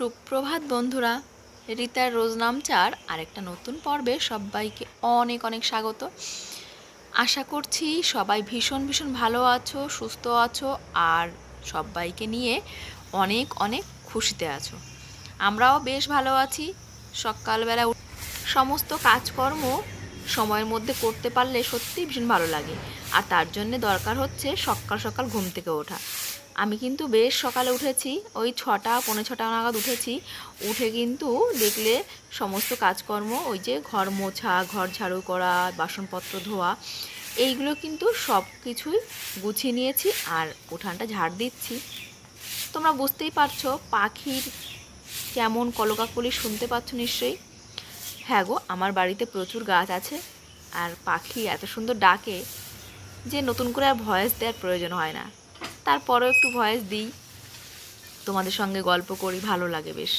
সুপ্রভাত বন্ধুরা, রিতার রোজ নামচার আরেকটা নতুন পর্বে সবাইকে অনেক অনেক স্বাগত। আশা করছি সবাই ভীষণ ভীষণ ভালো আছো, সুস্থ আছো, আর সবাইকে নিয়ে অনেক অনেক খুশিতে আছো। আমরাও বেশ ভালো আছি। সকালবেলা সমস্ত কাজকর্ম সময়ের মধ্যে করতে পারলে সত্যিই ভীষণ ভালো লাগে। আর তার জন্যে দরকার হচ্ছে সকাল সকাল ঘুম থেকে ওঠা। আমি কিন্তু বেশ সকালে উঠেছি, ওই ছটা, পৌনে ছটা নাগাদ উঠেছি। উঠে কিন্তু দেখলে সমস্ত কাজকর্ম, ওই যে ঘর মোছা, ঘর ঝাড়ু করা, বাসনপত্র ধোয়া, এইগুলো কিন্তু সব কিছুই গুছিয়ে নিয়েছি আর উঠানটা ঝাড় দিচ্ছি। তোমরা বুঝতেই পারছ পাখির কেমন কলকাকলি শুনতে পাচ্ছ নিশ্চয়ই? হ্যাঁ গো, আমার বাড়িতে প্রচুর গাছ আছে আর পাখি এত সুন্দর ডাকে যে নতুন করে আর ভয়েস দেওয়ার প্রয়োজন হয় না। তারপরেও একটু ভয়েস দিই। তোমাদের সঙ্গে গল্প করি, ভালো লাগে বেশ।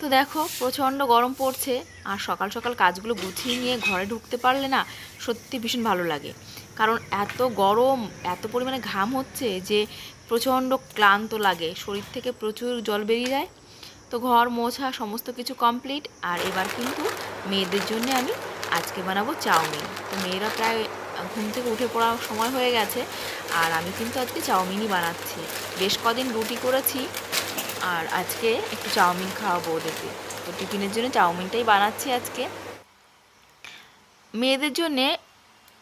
তো দেখো, প্রচণ্ড গরম পড়ছে, আর সকাল সকাল কাজগুলো গুছিয়ে নিয়ে ঘরে ঢুকতে পারলে না সত্যি ভীষণ ভালো লাগে। কারণ এত গরম, এত পরিমাণে ঘাম হচ্ছে যে প্রচণ্ড ক্লান্ত লাগে। শরীর থেকে প্রচুর জল বেরিয়ে যায়। তো ঘর মোছা সমস্ত কিছু কমপ্লিট আর এবার কিন্তু মেয়েদের জন্য আমি আজকে বানাবো চাউমিন। তো মেয়েরা প্রায় ঘুম থেকে উঠে পড়ার সময় হয়ে গেছে। আর আমি কিন্তু আজকে চাউমিনই বানাচ্ছি। বেশ কদিন রুটি করেছি আর আজকে একটু চাউমিন খাওয়াবো ওদেরকে। তো টিফিনের জন্য চাউমিনটাই বানাচ্ছি আজকে। মেয়েদের জন্যে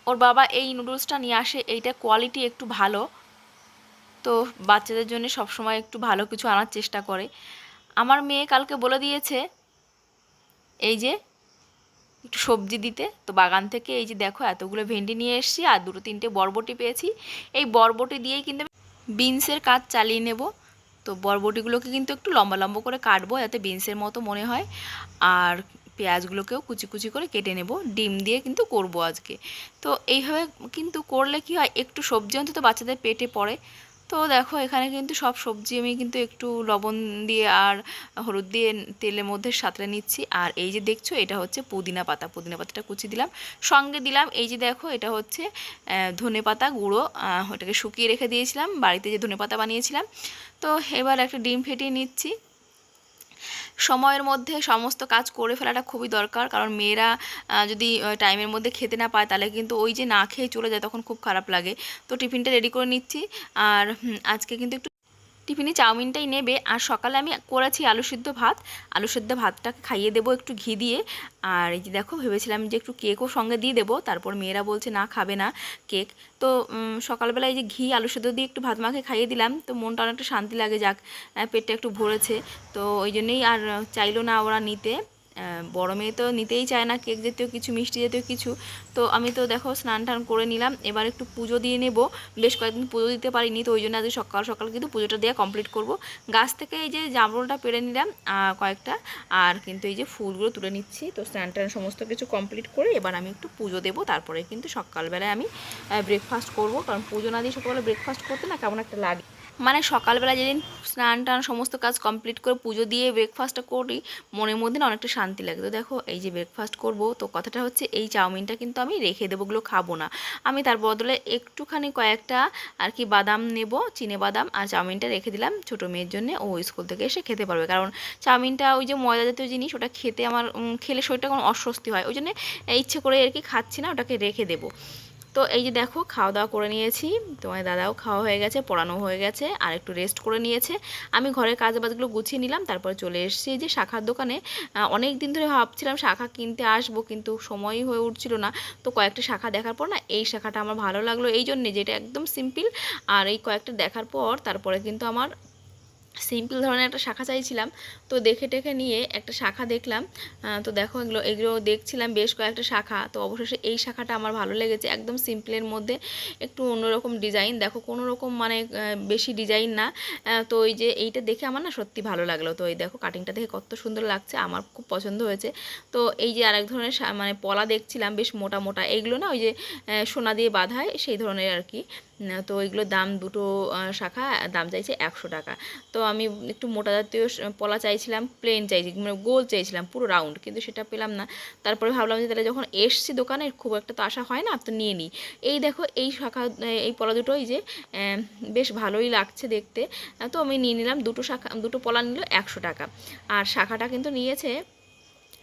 ওর বাবা এই নুডলসটা নিয়ে আসে, এইটা কোয়ালিটি একটু ভালো। তো বাচ্চাদের জন্য সবসময় একটু ভালো কিছু আনার চেষ্টা করে। আমার মেয়ে কালকে বলে দিয়েছে, এই যে একটু সবজি দিতে। তো বাগান থেকে এই যে দেখো, এতগুলো ভেন্ডি নিয়ে এসেছি আর দুটো তিনটে বরবটি পেয়েছি। এই বরবটি দিয়েই কিন্তু বিনসের কাজ চালিয়ে নেব। তো বরবটিগুলোকে কিন্তু একটু লম্বা লম্বা করে কাটবো যাতে বিনসের মতো মনে হয়। আর পেঁয়াজগুলোকেও কুচি কুচি করে কেটে নেব। ডিম দিয়ে কিন্তু করব আজকে। তো এইভাবে কিন্তু করলে কি হয়, একটু সবজি অন্তত বাচ্চাদের পেটে পড়ে। তো দেখো, এখানে কিন্তু সব সবজি আমি কিন্তু একটু লবণ দিয়ে আর হলুদ দিয়ে তেলের মধ্যে সাঁতরে নিচ্ছি। আর এই যে দেখছ, এটা হচ্ছে পুদিনা পাতা। পুদিনা পাতাটা কুচি দিলাম। সঙ্গে দিলাম এই যে দেখো, এটা হচ্ছে ধনে পাতা গুঁড়ো। ওটাকে শুকিয়ে রেখে দিয়েছিলাম। বাড়িতে যে ধনে পাতা বানিয়েছিলাম। তো এবার একটা ডিম ফেটিয়ে নিচ্ছি। সময়ের মধ্যে সমস্ত কাজ করে ফেলাটা খুবই দরকার। কারণ মেয়েরা যদি টাইমের মধ্যে খেতে না পায়, তাহলে কিন্তু ওই যে না খেয়ে চলে যায়, তখন খুব খারাপ লাগে। তো টিফিনটা রেডি করে নিচ্ছি। আর আজকে কিন্তু একটু টিফিনে চাউমিনটাই নেবে। আর সকালে আমি করেছি আলু সিদ্ধ ভাত। আলু সিদ্ধ ভাতটাকে খাইয়ে দেবো একটু ঘি দিয়ে। আর এই যে দেখো, ভেবেছিলাম যে একটু কেকও সঙ্গে দিয়ে দেবো। তারপর মেয়েরা বলছে, না, খাবে না কেক। তো সকালবেলা এই যে ঘি, আলু সিদ্ধ দিয়ে একটু ভাত মাখে খাইয়ে দিলাম। তো মনটা অনেকটা শান্তি লাগে, যাক পেটটা একটু ভরেছে। তো ওই জন্যই আর চাইলো না ওরা নিতে। বড় মেয়ে তো নিতেই চায় না, কেক জাতীয় কিছু, মিষ্টি জাতীয় কিছু। তো আমি তো দেখো স্নান টান করে নিলাম, এবার একটু পুজো দিয়ে নেব। বেশ কয়েকদিন পুজো দিতে পারিনি, তো ওই জন্য আজকে সকাল সকাল কিন্তু পুজোটা দেওয়া কমপ্লিট করব। গাছ থেকে এই যে জামরুলটা পেরে নিলাম কয়েকটা, আর কিন্তু এই যে ফুলগুলো তুলে নিচ্ছি। তো স্নান টান সমস্ত কিছু কমপ্লিট করে এবার আমি একটু পুজো দেবো। তারপরে কিন্তু সকালবেলায় আমি ব্রেকফাস্ট করব। কারণ পুজো না দিয়ে সকালবেলা ব্রেকফাস্ট করতে না কেমন একটা লাগে। মানে সকালবেলা যেদিন স্নান টান সমস্ত কাজ কমপ্লিট করে পুজো দিয়ে ব্রেকফাস্টটা করি, মনের মধ্যে না অনেকটা শান্তি লাগে। তো দেখো, এই যে ব্রেকফাস্ট করব, তো কথাটা হচ্ছে এই চাউমিনটা কিন্তু আমি রেখে দেবো, ওগুলো খাব না। আমি তার বদলে একটুখানি কয়েকটা আর কি বাদাম নেব, চিনে বাদাম, আর চাউমিনটা রেখে দিলাম ছোটো মেয়ের জন্য। ও স্কুল থেকে এসে খেতে পারবে। কারণ চাউমিনটা ওই যে ময়দা জাতীয় জিনিস, ওটা খেতে আমার খেলে শরীরটা কোনো অস্বস্তি হয়। ওই জন্য ইচ্ছে করে আর কি খাচ্ছি না, ওটাকে রেখে দেবো। তো এই যে দেখো খাওয়া দাওয়া করে নিয়েছি। তোমার দাদাও খাওয়া হয়ে গেছে পড়ানো হয়ে গেছে, আর একটু রেস্ট করে নিয়েছে। আমি ঘরের কাজ বাজগুলো গুছিয়ে নিলাম, তারপরে চলে এসেছি যে শাখার দোকানে। অনেক দিন ধরে ভাবছিলাম শাখা কিনতে আসব, কিন্তু সময়ই হয়ে উঠছিল না। তো কয়েকটা শাখা দেখার পর না, এই শাখাটা আমার ভালো লাগল। এই জন্যে যেটা একদম সিম্পল আর এই কয়েকটা দেখার পর তারপরে কিন্তু আমার সিম্পল ধরনের একটা শাখা চাইছিলাম। তো দেখে টেখে নিয়ে একটা শাখা দেখলাম। তো দেখো এগুলো এগুলো দেখছিলাম বেশ কয়েকটা শাখা। তো অবশেষে এই শাখাটা আমার ভালো লেগেছে। একদম সিম্পলের মধ্যে একটু অন্যরকম ডিজাইন। দেখো কোনো রকম মানে বেশি ডিজাইন না। তো এই যে এইটা দেখে আমার না সত্যি ভালো লাগল। তো এই দেখো কাটিংটা দেখে কত সুন্দর লাগছে। আমার খুব পছন্দ হয়েছে। তো এই যে আরেক ধরনের মানে পলা দেখছিলাম বেশ মোটা মোটা। এইগুলো না ওই যে সোনা দিয়ে বাঁধায় সেই ধরনের আর কি। তো এগুলোর দাম দুটো শাখা, দাম চাইছে একশো টাকা। তো আমি একটু মোটা জাতীয় পলা চাইছিলাম প্লেন চাইছি মানে গোল চাইছিলাম, পুরো রাউন্ড কিন্তু সেটা পেলাম না। তারপরে ভাবলাম যে তাহলে যখন এসছি দোকানে, খুব একটা তো আশা হয় না, তো নিয়ে নিই। এই দেখো, এই শাখা, এই পলা দুটোই যে বেশ ভালোই লাগছে দেখতে। তো আমি নিয়ে নিলাম, দুটো শাখা, দুটো পলা নিল একশো টাকা। আর শাখাটা কিন্তু নিয়েছে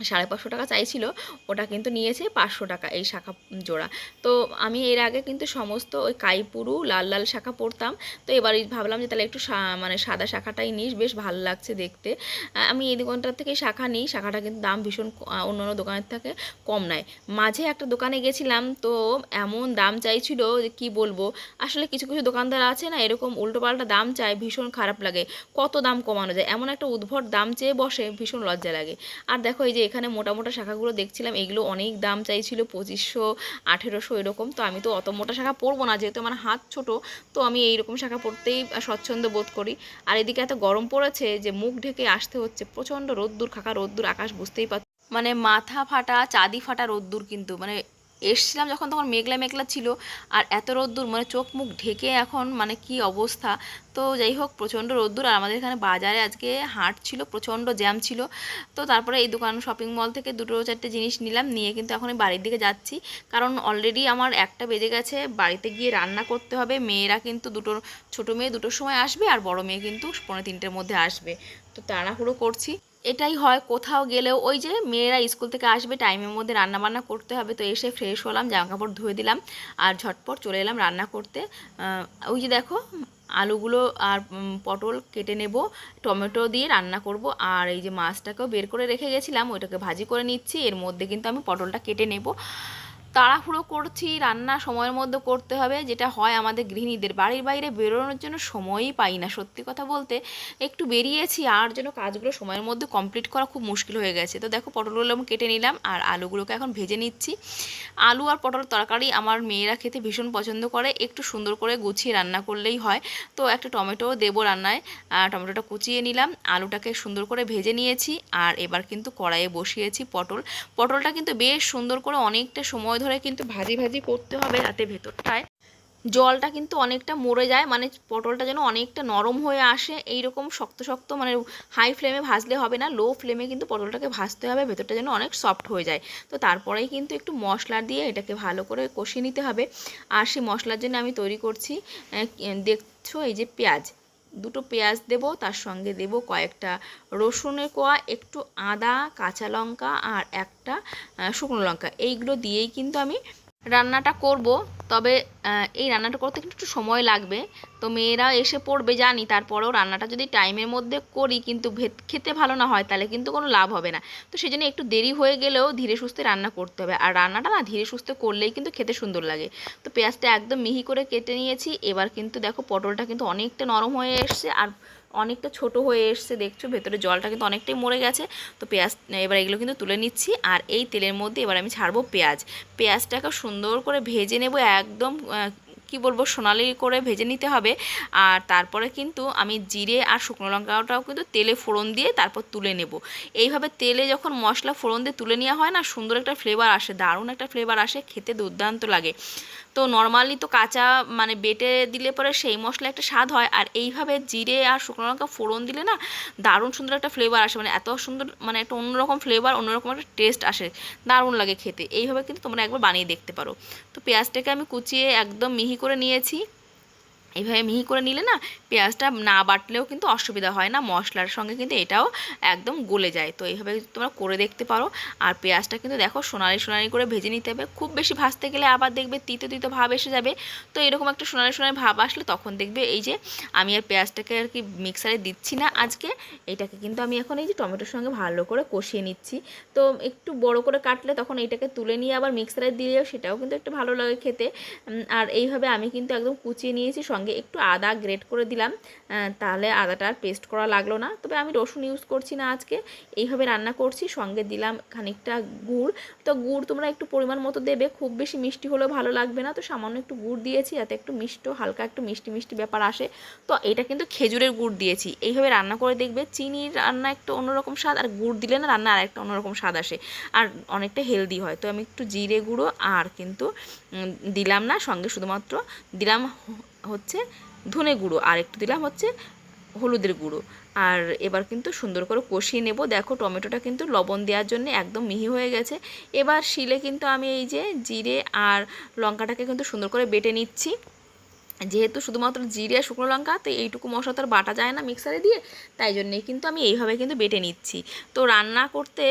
সাড়ে পাঁচশো টাকা চাইছিল, ওটা কিন্তু নিয়েছে পাঁচশো টাকা এই শাখা জোড়া। তো আমি এর আগে কিন্তু সমস্ত ওই কাইপুরু, লাল লাল শাখা পরতাম। তো এবার ভাবলাম যে তাহলে একটু মানে সাদা শাখাটাই নিস, বেশ ভালো লাগছে দেখতে। আমি এই দোকানটার থেকে শাখা নিই, শাখাটা কিন্তু দাম ভীষণ অন্য অন্য দোকানের থেকে কম নেয় মাঝে একটা দোকানে গেছিলাম, তো এমন দাম চাইছিল যে কি বলব, আসলে কিছু কিছু দোকানদার আছে না, এরকম উল্টোপাল্টা দাম চায়, ভীষণ খারাপ লাগে। কত দাম কমানো যায়? এমন একটা উদ্ভট দাম চেয়ে বসে, ভীষণ লজ্জা লাগে। আর দেখো এই যে এখানে মোটা মোটা শাখাগুলো দেখছিলাম, এগুলো অনেক দাম চাইছিল, পঁচিশশো, আঠেরোশো এরকম। তো আমি তো অত মোটা শাখা পরবো না, যেহেতু আমার হাত ছোট, তো আমি এইরকম শাখা পরতেই স্বচ্ছন্দ বোধ করি। আর এদিকে এত গরম পড়েছে যে মুখ ঢেকে আসতে হচ্ছে, প্রচণ্ড রোদ্দুর, খাকা রোদ্দুর, আকাশ বুঝতেই পারছি মানে মাথা ফাটা, চাঁদি ফাটা রোদ্দুর কিন্তু মানে এসছিলাম যখন তখন মেঘলা মেঘলা ছিল আর এত রোদ্দুর মানে চোখ মুখ ঢেকে এখন মানে কি অবস্থা। তো যাই হোক, প্রচণ্ড রোদ্দুর আর আমাদের এখানে বাজারে আজকে হাট ছিল, প্রচণ্ড জ্যাম ছিল। তো তারপরে এই দোকান শপিং মল থেকে দুটো চারটে জিনিস নিলাম, নিয়ে কিন্তু এখন বাড়ির দিকে যাচ্ছি। কারণ অলরেডি আমার একটা বেজে গেছে, বাড়িতে গিয়ে রান্না করতে হবে। মেয়েরা কিন্তু দুটো ছোটো মেয়ে দুটোর সময় আসবে আর বড় মেয়ে কিন্তু পৌনে তিনটের মধ্যে আসবে। তো তাড়াহুড়ো করছি। এটাই হয় কোথাও গেলেও ওই যে মেয়েরা স্কুল থেকে আসবে, টাইমের মধ্যে রান্নাবান্না করতে হবে, তো এসে ফ্রেশ হলাম, জামাকাপড় ধুয়ে দিলাম আর ঝটপট চলে এলাম রান্না করতে। ওই যে দেখো আলুগুলো আর পটল কেটে নেব, টমেটো দিয়ে রান্না করব আর এই যে মাছটাকেও বের করে রেখে গেছিলাম, ওইটাকে ভাজি করে নিচ্ছি, এর মধ্যে কিন্তু আমি পটলটা কেটে নেব। তাড়াহুড়ো করছি, রান্না সময়ের মধ্যে করতে হবে, যেটা হয় আমাদের গৃহিণীদের। বাড়ির বাইরে বেরোনোর জন্য সময়ই পাই না, সত্যি কথা বলতে। একটু বেরিয়েছি, আর যেন কাজগুলো সময়ের মধ্যে কমপ্লিট করা খুব মুশকিল হয়ে গেছে। তো দেখো পটলগুলো আমি কেটে নিলাম, আর আলুগুলোকে এখন ভেজে নিচ্ছি। আলু আর পটল তরকারি আমার মেয়েরা খেতে ভীষণ পছন্দ করে, একটু সুন্দর করে গুছিয়ে রান্না করলেই হয়। তো একটা টমেটোও দেবো রান্নায় টমেটোটা কুচিয়ে নিলাম, আলুটাকে সুন্দর করে ভেজে নিয়েছি, আর এবার কিন্তু কড়াইয়ে বসিয়েছি পটল। পটলটা কিন্তু বেশ সুন্দর করে অনেকটা সময় ধরে কিন্তু ভাজি ভাজি করতে হবে যাতে ভেতরটায়। জলটা কিন্তু অনেকটা মরে যায় মানে পটলটা যেন অনেকটা নরম হয়ে আসে। এই রকম শক্ত শক্ত মানে হাই ফ্লেমে ভাজলে হবে না লো ফ্লেমে কিন্তু পটলটাকে ভাজতে হবে, ভেতরটা যেন অনেক সফট হয়ে যায়। তো তারপরেই কিন্তু একটু মশলা দিয়ে এটাকে ভালো করে কষিয়ে নিতে হবে। আর সেই মশলার জন্য আমি তৈরি করছি দেখছ এই যে পেঁয়াজ। দুটো পেঁয়াজ দেব, তার সঙ্গে দেব কয়েকটা রসুনের কোয়া, একটু আদা, কাঁচা লঙ্কা আর একটা শুকনো লঙ্কা। এইগুলো দিয়েই কিন্তু আমি রান্নাটা করব। তবে এই রান্নাটা করতে কিন্তু একটু সময় লাগবে। তো মেয়েরা এসে পড়বে, জানি। তারপরেও রান্নাটা যদি টাইমের মধ্যে করি কিন্তু খেতে ভালো না হয়, তাহলে কিন্তু কোনো লাভ হবে না। তো সেই জন্য একটু দেরি হয়ে গেলেও ধীরে সুস্থে রান্না করতে হবে। আর রান্নাটা না ধীরে সুস্থে করলেই কিন্তু খেতে সুন্দর লাগে। তো পেঁয়াজটা একদম মিহি করে কেটে নিয়েছি। এবার কিন্তু দেখো পটলটা কিন্তু অনেকটা নরম হয়ে এসছে আর অনেকটা ছোট হয়ে এসছে। দেখছ, ভেতরে জলটা কিন্তু অনেকটাই মরে গেছে। তো পেঁয়াজ এবার এগুলো কিন্তু তুলে নিচ্ছি। আর এই তেলের মধ্যে এবার আমি ছাড়বো পেঁয়াজ। পেঁয়াজটাকে সুন্দর করে ভেজে নেব একদম Well. কি বলব, সোনালি করে ভেজে নিতে হবে। আর তারপরে কিন্তু আমি জিরে আর শুকনো লঙ্কাটাও কিন্তু তেলে ফোড়ন দিয়ে তারপর তুলে নেব। এইভাবে তেলে যখন মশলা ফোড়ন দিয়ে তুলে নেওয়া হয় না, সুন্দর একটা ফ্লেভার আসে, দারুণ একটা ফ্লেভার আসে, খেতে দুর্দান্ত লাগে। তো নর্মালি তো কাঁচা মানে বেটে দিলে পরে সেই মশলা একটা স্বাদ হয়। আর এইভাবে জিরে আর শুকনো লঙ্কা ফোড়ন দিলে না, দারুণ সুন্দর একটা ফ্লেভার আসে। মানে এত সুন্দর মানে একটা অন্যরকম ফ্লেভার অন্যরকম একটা টেস্ট আসে। দারুণ লাগে খেতে। এইভাবে কিন্তু তোমরা একবার বানিয়ে দেখতে পারো। তো পেঁয়াজটাকে আমি কুচিয়ে একদম মিহি করে নিয়েছি। এইভাবে মিহি করে নিলে না পেঁয়াজটা না বাটলেও কিন্তু অসুবিধা হয় না, মশলার সঙ্গে কিন্তু এটাও একদম গলে যায়। তো এইভাবে তোমরা করে দেখতে পারো। আর পেঁয়াজটা কিন্তু দেখো সোনালি সোনালি করে ভেজে নিতে হবে। খুব বেশি ভাজতে গেলে আবার দেখবে তিতো তিতো ভাব এসে যাবে। তো এরকম একটা সোনালি সোনালি ভাব আসলে তখন দেখবে এই যে আমি আর পেঁয়াজটাকে আর কি মিক্সারে দিচ্ছি না আজকে। এটাকে কিন্তু আমি এখন এই যে টমেটোর সঙ্গে ভালো করে কষিয়ে নিচ্ছি। তো একটু বড় করে কাটলে তখন এটাকে তুলে নিয়ে আবার মিক্সারে দিলেও সেটাও কিন্তু একটু ভালো লাগে খেতে। আর এইভাবে আমি কিন্তু একদম কুচিয়ে নিয়েছি সঙ্গে সঙ্গে একটু আদা গ্রেট করে দিলাম তাহলে আদাটা আর পেস্ট করা লাগল না। তবে আমি রসুন ইউজ করছি না আজকে, এইভাবে রান্না করছি, সঙ্গে দিলাম খানিকটা গুড়। তো গুড় তোমরা একটু পরিমাণ মতো দেবে, খুব বেশি মিষ্টি হলেও ভালো লাগবে না। তো সামান্য একটু গুড় দিয়েছি, যাতে একটু মিষ্ট, হালকা একটু মিষ্টি মিষ্টি ব্যাপার আসে। তো এটা কিন্তু খেজুরের গুড় দিয়েছি। এইভাবে রান্না করে দেখবে চিনির রান্না একটু অন্যরকম স্বাদ, আর গুড় দিলে না রান্না আর একটা অন্যরকম স্বাদ আসে। আর অনেকটা হেলদি হয়। তো আমি একটু জিরে গুঁড়ো, আর কিন্তু দিলাম না, সঙ্গে শুধুমাত্র দিলাম হচ্ছে ধনে গুঁড়ো, আর একটু দিলাম হচ্ছে হলুদের গুঁড়ো। আর এবার কিন্তু সুন্দর করে কষিয়ে নেব। দেখো টমেটোটা কিন্তু লবণ দেওয়ার জন্য একদম মিহি হয়ে গেছে। এবার শিলে কিন্তু আমি এই যে জিরে আর লঙ্কাটাকে কিন্তু সুন্দর করে বেটে নিচ্ছি। যেহেতু শুধুমাত্র জিরে শুকনো লঙ্কা, তো এইটুকু মশলা তো আর বাটা যায় না মিক্সারে দিয়ে, তাই জন্যেই কিন্তু আমি এইভাবে কিন্তু বেটে নিচ্ছি। তো রান্না করতে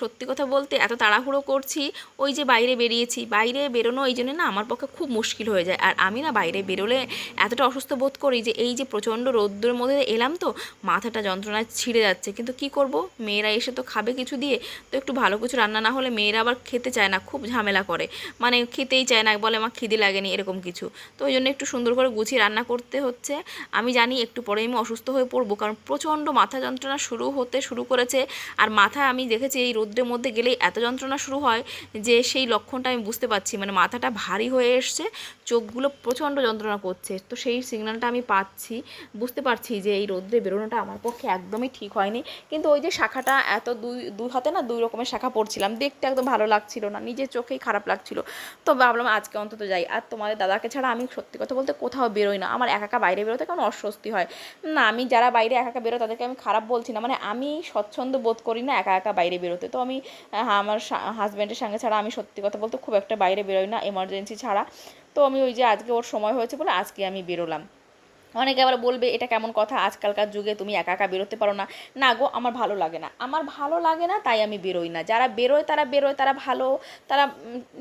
সত্যি কথা বলতে এত তাড়াহুড়ো করছি, ওই যে বাইরে বেরিয়েছি, বাইরে বেরোনো এই জন্য না আমার পক্ষে খুব মুশকিল হয়ে যায়। আর আমি না বাইরে বেরোলে এতটা অসুস্থ বোধ করি যে এই যে প্রচণ্ড রৌদ্রের মধ্যে এলাম তো, মাথাটা যন্ত্রণায় ছিঁড়ে যাচ্ছে। কিন্তু কি করব? মেয়েরা এসে তো খাবে কিছু দিয়ে, তো একটু ভালো কিছু রান্না না হলে মেয়েরা আবার খেতে চায় না, খুব ঝামেলা করে। মানে খেতেই চায় না, বলে আমার খিদে লাগেনি, এরকম কিছু। তো ওই জন্য একটু সুন্দর করে গুছিয়ে রান্না করতে হচ্ছে। আমি জানি একটু পরে আমি অসুস্থ হয়ে পড়ব, কারণ প্রচণ্ড মাথা যন্ত্রণা শুরু হতে শুরু করেছে। আর মাথা আমি দেখেছি এই রোদ্রের মধ্যে গেলেই এত যন্ত্রণা শুরু হয় যে সেই লক্ষণটা আমি বুঝতে পারছি। মানে মাথাটা ভারী হয়ে এসছে, চোখগুলো প্রচণ্ড যন্ত্রণা করছে। তো সেই সিগন্যালটা আমি পাচ্ছি, বুঝতে পারছি যে এই রোদ্রে বেরোনোটা আমার পক্ষে একদমই ঠিক হয়নি। কিন্তু ওই যে শাখাটা এত দুই দুই হাতে না দুই রকমের শাখা পড়ছিলাম, দেখতে একদম ভালো লাগছিল না, নিজের চোখেই খারাপ লাগছিল। তো ভাবলাম আজকে অন্তত যাই। আর তোমাদের দাদাকে ছাড়া আমি সত্যি কথা বলতে কোথাও বেরোই না। আমার একা একা বাইরে বেরোতে কেমন অস্বস্তি হয়? না, আমি যারা বাইরে একা একা বেরো তাদেরকে আমি খারাপ বলছি না। মানে আমি স্বচ্ছন্দ বোধ করি না একা একা বাইরে বেরোতে। তো আমি আমার হাজব্যান্ডের সঙ্গে ছাড়া আমি সত্যি কথা বলতে খুব একটা বাইরে বেরোই না এমার্জেন্সি ছাড়া। তো আমি ওই যে আজকে ওর সময় হয়েছে বলে আজকে আমি বেরোলাম। অনেকে আবার বলবে, এটা কেমন কথা? আজকালকার যুগে তুমি একা একা বেরোতে পারো না। না গো, আমার ভালো লাগে না। আমার ভালো লাগে না, তাই আমি বেরোই না। যারা বেরোয়, তারা বেরোয়, তারা ভালো, তারা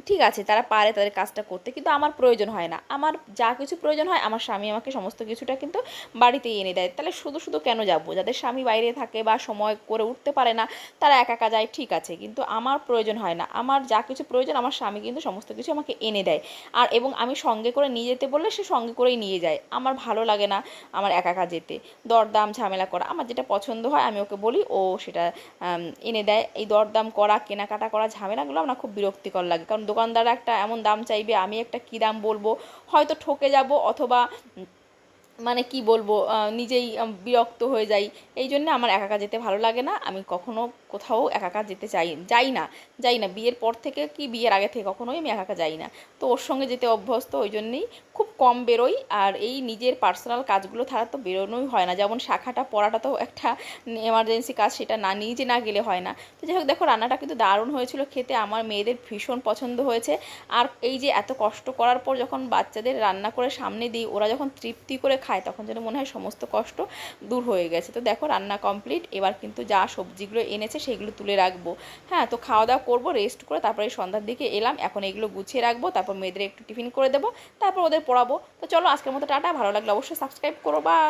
ঠিক আছে, তারা পারে তাদের কাজটা করতে, কিন্তু আমার প্রয়োজন হয় না। আমার যা কিছু প্রয়োজন হয়, আমার স্বামী আমাকে সমস্ত কিছুটা কিন্তু বাড়িতেই এনে দেয়। তাহলে শুধু শুধু কেন যাব? যাদের স্বামী বাইরে থাকে বা সময় করে উঠতে পারে না, তারা একা একা যায়, ঠিক আছে, কিন্তু আমার প্রয়োজন হয় না। আমার যা কিছু প্রয়োজন, আমার স্বামী কিন্তু সমস্ত কিছু আমাকে এনে দেয়। আর, এবং আমি সঙ্গে করে নিয়ে যেতে বললে সে সঙ্গে করেই নিয়ে যায়। আমার ভালো লাগে না আমার একা একা যেতে। দরদাম, ঝামেলা করা, আমার যেটা পছন্দ হয় আমি ওকে বলি, ও সেটা এনে দেয়। এই দরদাম করা, কেনাকাটা করা, ঝামেলাগুলো আমার খুব বিরক্তিকর লাগে। কারণ দোকানদার একটা এমন দাম চাইবে, আমি একটা কী দাম বলব? হয়তো ঠকে যাব অথবা মানে কি বলব নিজেই বিরক্ত হয়ে যাই। এই জন্য আমার একা একা যেতে ভালো লাগে না। আমি কখনো কোথাও একা যেতে চাই, যাই না যাই না। বিয়ের পর থেকে কি বিয়ের আগে থেকে কখনোই আমি একা যাই না। তো ওর সঙ্গে যেতে অভ্যস্ত, ওই জন্যেই খুব কম বেরোই। আর এই নিজের পার্সোনাল কাজগুলো ছাড়া তো বেরোনোই হয় না। যেমন শাখাটা পড়াটা তো একটা এমার্জেন্সি কাজ, সেটা না, নিজে না গেলে হয় না। তো যাই হোক, দেখো, রান্নাটা কিন্তু দারুণ হয়েছিল খেতে। আমার মেয়েদের ভীষণ পছন্দ হয়েছে। আর এই যে এত কষ্ট করার পর যখন বাচ্চাদের রান্না করে সামনে দিই, ওরা যখন তৃপ্তি করে খায়, তখন যেন মনে হয় সমস্ত কষ্ট দূর হয়ে গেছে। তো দেখো রান্না কমপ্লিট এবার কিন্তু যা সবজিগুলো এনেছে সেগুলো তুলে রাখব। হ্যাঁ তো খাওয়া দাওয়া করব রেস্ট করে তারপরে সন্ধ্যার দিকে এলাম, এখন এগুলো গুছিয়ে রাখব, তারপর মেয়েদের একটু টিফিন করে দেবো, তারপর ওদের পড়াবো। তো চলো আজকের মতো টাটা, ভালো লাগলে অবশ্যই সাবস্ক্রাইব করো বাই